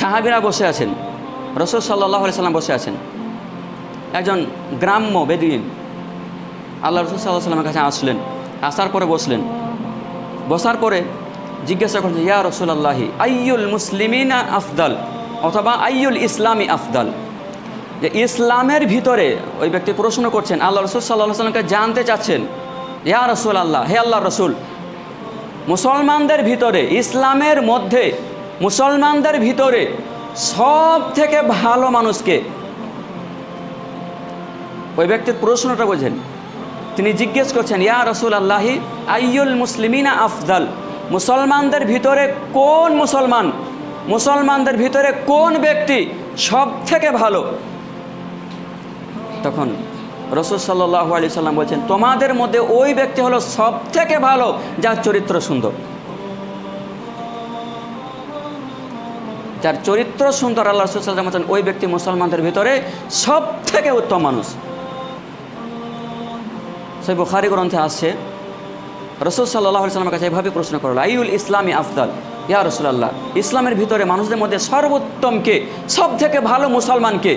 সাহাবিরা বসে আছেন। রসদ সাল্লাহ সাল্লাম বসে আছেন। একজন গ্রাম্য বেদিন আল্লাহ রসুল সাল্লাহ সাল্লামের কাছে আসলেন। আসার পরে বসলেন। বসার পরে জিজ্ঞাসা করছেন ইয়া রসুলাল্লাহি, আইয়ুল মুসলিমিনা আফদাল? অথবা, আইয়ুল ইসলামী আফদাল? যে ইসলামের ভিতরে ওই ব্যক্তি প্রশ্ন করছেন, আল্লাহ রসুল সাল্লাহ সাল্লামকে জানতে চাচ্ছেন? ইয়া রসুল আল্লাহ হে আল্লাহ রসুল, মুসলমানদের ভিতরে ইসলামের মধ্যে মুসলমানদের ভিতরে সব থেকে ভালো মানুষকে? ওই ব্যক্তির প্রশ্নটা বোঝেন। তিনি জিজ্ঞেস করছেন, ইয়া রসুল আল্লাহি আইয়ুল মুসলিমিনা আফদাল মুসলমানদের ভিতরে কোন মুসলমান? মুসলমানদের ভিতরে কোন ব্যক্তি সব থেকে ভালো? তখন রসুল সাল্লাহ আলি সাল্লাম বলছেন, তোমাদের মধ্যে ওই ব্যক্তি হলো সব থেকে ভালো, যার চরিত্র সুন্দর। যার চরিত্র সুন্দর আল্লাহ রসুল সাল্লাম বলছেন, ওই ব্যক্তি মুসলমানদের ভিতরে সব থেকে উত্তম মানুষ। সেই বুখারি গ্রন্থে আসছে রসুল সাল্লাহ সাল্লামের কাছে এভাবে প্রশ্ন করল আইউল ইসলামী আফদাল? ইয়া রসুল্লাহ ইসলামের ভিতরে মানুষদের মধ্যে সর্বোত্তমকে সব থেকে ভালো মুসলমানকে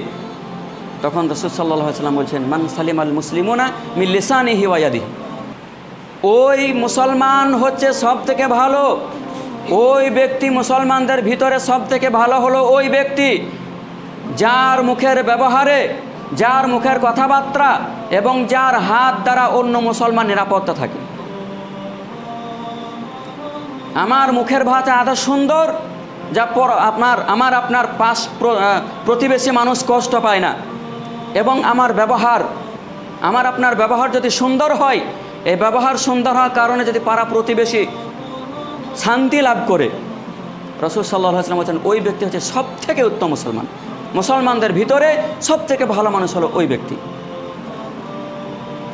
তখন রসুল সাল্লাহ সাল্লাম বলছেন, মান সালিম আল মুসলিমুনা মিল্লিসানি হিওয়াদি ওই মুসলমান হচ্ছে সব থেকে ভালো। ওই ব্যক্তি মুসলমানদের ভিতরে সব থেকে ভালো হলো ওই ব্যক্তি, যার মুখের ব্যবহারে, যার মুখের কথাবার্তা এবং যার হাত দ্বারা অন্য মুসলমান নিরাপত্তা থাকে। আমার মুখের ভাষা এত সুন্দর, যা পর আপনার, আমার আপনার পাশ প্রতিবেশী মানুষ কষ্ট পায় না। এবং আমার ব্যবহার, আমার আপনার ব্যবহার যদি সুন্দর হয়, এই ব্যবহার সুন্দর হওয়ার কারণে যদি পাড়া প্রতিবেশী শান্তি লাভ করে। রসুল সাল্লাহ আসলাম বলছেন, ওই ব্যক্তি হচ্ছে সব থেকে উত্তম মুসলমান। মুসলমানদের ভিতরে সব থেকে ভালো মানুষ হলো ওই ব্যক্তি।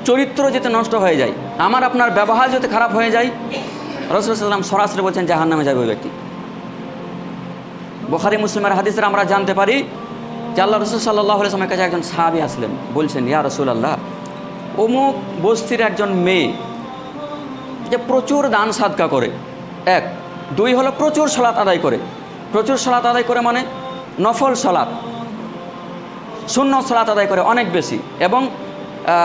চরিত্র যাতে নষ্ট হয়ে যায়, আমার আপনার ব্যবহার যদি খারাপ হয়ে যায়, রসুল সাল্লাম সরাসরি বলছেন জাহান নামে যাবে ওই ব্যক্তি। বোখারি, মুসলিমের হাদিসের আমরা জানতে পারি যে আল্লাহ রসুল সাল্লাহ আসলামের কাছে একজন সাহাবি আসলেন। বলছেন, ইয়া রসুল আল্লাহ অমুক বস্তির একজন মেয়ে যে প্রচুর দান সাদকা করে এক। দুই হলো প্রচুর সলাৎ আদায় করে। প্রচুর সলাৎ আদায় করে মানে নফল সলাৎ শূন্য সলাৎ আদায় করে অনেক বেশি এবং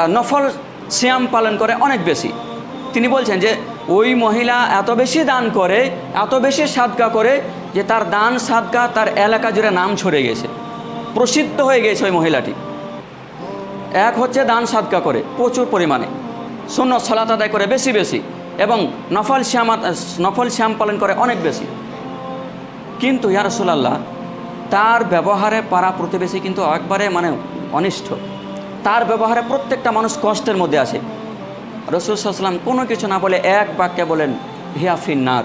নফল শ্যাম পালন করে অনেক বেশি। তিনি বলছেন যে, ওই মহিলা এত বেশি দান করে, এত বেশি সাদকা করে যে তার দান সাদকা তার এলাকা জুড়ে নাম ছড়ে গেছে। প্রসিদ্ধ হয়ে গেছে ওই মহিলাটি। এক হচ্ছে দান সাদকা করে প্রচুর পরিমাণে। শূন্য সলাত আদায় করে বেশি বেশি। এবং নফল শ্যাম নফল শ্যাম পালন করে অনেক বেশি। কিন্তু ইয়া রসুলাল্লাহ, তার ব্যবহারে পাড়া প্রতিবেশী কিন্তু একবারে মানে অনিষ্ঠ তার ব্যবহারে প্রত্যেকটা মানুষ কষ্টের মধ্যে আছে। রসুল সাল্লাম কোনো কিছু না বলে এক বাক্যে বলেন, হিয়া ফিন্নার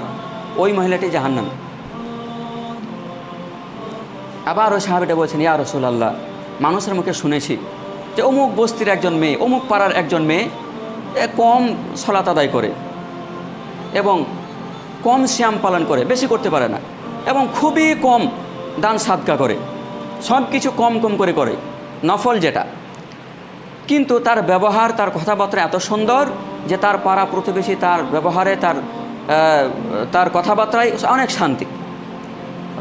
ওই মহিলাটি জাহান্নাম। আবার ওই সাহাবিটা বলছেন, ইয়া রসুল আল্লাহ মানুষের মুখে শুনেছি যে অমুক বস্তির একজন মেয়ে, অমুক পাড়ার একজন মেয়ে কম সলাত আদায় করে। এবং কম শ্যাম পালন করে, বেশি করতে পারে না। এবং খুবই কম দান সাদকা করে, সব কিছু কম কম করে করে, নফল যেটা। কিন্তু তার ব্যবহার, তার কথাবার্তা এত সুন্দর যে তার পাড়া প্রতিবেশী তার ব্যবহারে, তার তার কথাবার্তায় অনেক শান্তি।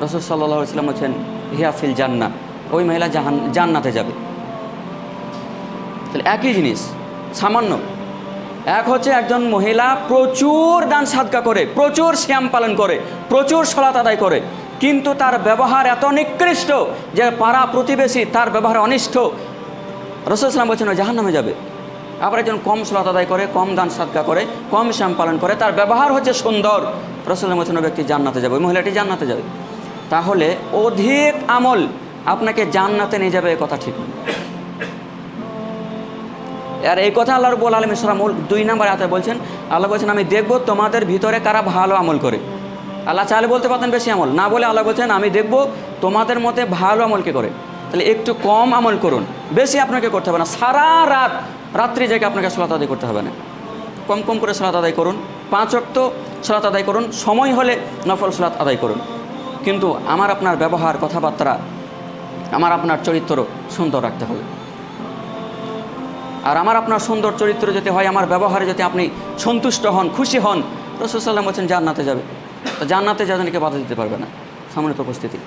রসদ সাল্লাহ সাল্লাম হচ্ছেন হিয়াফিল জান্না ওই মহিলা জাহান, জান্নাতে যাবে। তাহলে একই জিনিস, সামান্য এক হচ্ছে একজন মহিলা প্রচুর দান সাদকা করে, প্রচুর শ্যাম পালন করে, প্রচুর সলাত আদায় করে। কিন্তু তার ব্যবহার এত নিকৃষ্ট যে পাড়া প্রতিবেশী তার ব্যবহার অনিষ্ট। রসুলাম বলছেন জাহান নামে যাবে। আবার একজন কম সলাত আদায় করে, কম দান সাদকা করে, কম শ্যাম পালন করে, তার ব্যবহার হচ্ছে সুন্দর। রসুলাম বলছেন ব্যক্তি জান্নাতে যাবে। ওই মহিলাটি জান্নাতে যাবে। তাহলে অধিক আমল আপনাকে জান্নাতে নিয়ে যাবে এ কথা ঠিক আর এই কথা আল্লাহ রব্বুল আলম ইসলাম দুই নম্বর হাতে বলছেন, আল্লাহ বলছেন, আমি দেখব তোমাদের ভিতরে কারা ভালো আমল করে। আল্লাহ চাইলে বলতে পারতেন বেশি আমল, না বলে আল্লাহ বলছেন, আমি দেখব তোমাদের মধ্যে ভালো আমল কে করে? তাহলে একটু কম আমল করুন, বেশি আপনাকে করতে হবে না, সারা রাত, রাত্রি জেগে আপনাকে সলাত আদায় করতে হবে না। কম কম করে সলাত আদায় করুন, পাঁচ অক্ত সলাত আদায় করুন, সময় হলে নফল সলাত আদায় করুন। কিন্তু আমার আপনার ব্যবহার, কথাবার্তা, আমার আপনার চরিত্র সুন্দর রাখতে হবে। আর আমার আপনার সুন্দর চরিত্র যদি হয়, আমার ব্যবহারে যদি আপনি সন্তুষ্ট হন, খুশি হন, রসুল সাল্লাম বলছেন, জান্নাতে যাবে। তো জান্নাতে যাদেরকে বাধা দিতে পারবে না। সামনে উপস্থিতি।